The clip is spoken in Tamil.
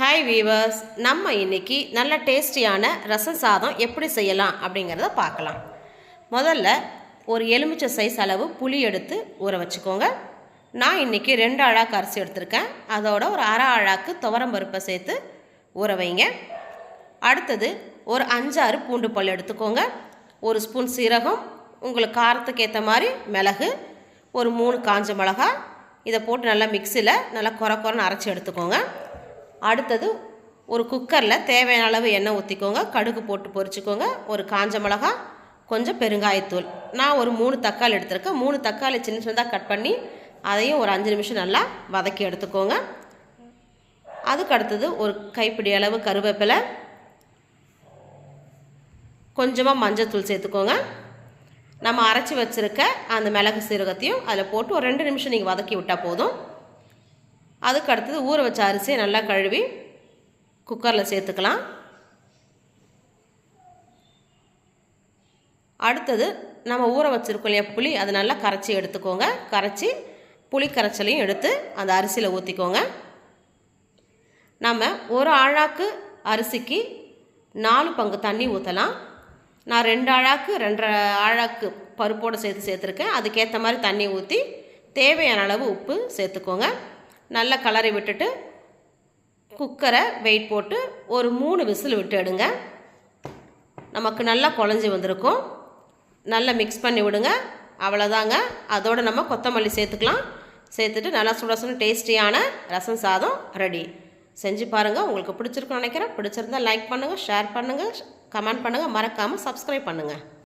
ஹாய் வீவர்ஸ் நம்ம இன்னைக்கு நல்ல டேஸ்டியான ரசம் சாதம் எப்படி செய்யலாம் அப்படிங்கிறத பார்க்கலாம். முதல்ல ஒரு எலுமிச்சை சைஸ் அளவு புளி எடுத்து ஊற வச்சுக்கோங்க. நான் இன்றைக்கி ரெண்டு அழாக்கு அரிசி எடுத்திருக்கேன். அதோட ஒரு அரை அழாக்கு துவரம் பருப்பை சேர்த்து ஊற வைங்க. அடுத்தது ஒரு அஞ்சாறு பூண்டு பல் எடுத்துக்கோங்க. ஒரு ஸ்பூன் சீரகம் உங்களுக்கு காரத்துக்கு ஏற்ற மாதிரி மிளகு ஒரு மூணு காஞ்ச மிளகா இதை போட்டு நல்லா மிக்சியில் நல்லா குறை குறைன்னு அரைச்சி எடுத்துக்கோங்க. அடுத்தது ஒரு குக்கரில் தேவையான அளவு எண்ணெய் ஊற்றிக்கோங்க கடுகு போட்டு பொரிச்சுக்கோங்க. ஒரு காஞ்ச மிளகா கொஞ்சம் பெருங்காயத்தூள். நான் ஒரு மூணு தக்காளி எடுத்திருக்கேன். மூணு தக்காளி சின்ன சின்னதாக கட் பண்ணி அதையும் ஒரு அஞ்சு நிமிஷம் நல்லா வதக்கி எடுத்துக்கோங்க. அதுக்கு அடுத்தது ஒரு கைப்பிடி அளவு கருவேப்பிலை. கொஞ்சமாக மஞ்சத்தூள் சேர்த்துக்கோங்க. நம்ம அரைச்சி வச்சுருக்க அந்த மிளகு சீரகத்தையும் அதில் போட்டு ஒரு ரெண்டு நிமிஷம் நீங்கள் வதக்கி விட்டால் போதும். அதுக்கு அடுத்தது ஊற வச்ச அரிசியை நல்லா கழுவி குக்கரில் சேர்த்துக்கலாம். அடுத்தது நம்ம ஊற வச்சுருக்கோம் இல்லையா புளி அதை நல்லா கரைச்சி எடுத்துக்கோங்க. கரைச்சி புளி கரைச்சலையும் எடுத்து அந்த அரிசியில் ஊற்றிக்கோங்க நம்ம ஒரு ஆழாக்கு அரிசிக்கு நாலு பங்கு தண்ணி ஊற்றலாம் நான் ரெண்டு ஆழாக்கு ரெண்டரை ஆழாக்கு பருப்போடு சேர்த்து சேர்த்துருக்கேன். அதுக்கேற்ற மாதிரி தண்ணி ஊற்றி தேவையான அளவு உப்பு சேர்த்துக்கோங்க. நல்லா கலரை விட்டுட்டு குக்கரை வெயிட் போட்டு ஒரு மூணு விசில் விட்டு எடுங்க. நமக்கு நல்லா குழஞ்சி வந்திருக்கும். நல்லா மிக்ஸ் பண்ணி விடுங்க. அவ்வளோதாங்க அதோடு நம்ம கொத்தமல்லி சேர்த்துக்கலாம். சேர்த்துட்டு நல்லா சுட சுட டேஸ்டியான ரசம் சாதம் ரெடி. செஞ்சு பாருங்கள் உங்களுக்கு பிடிச்சிருக்குன்னு நினைக்கிறேன். பிடிச்சிருந்தா லைக் பண்ணுங்கள் ஷேர் பண்ணுங்கள் கமெண்ட் பண்ணுங்கள் மறக்காமல் சப்ஸ்கிரைப் பண்ணுங்கள்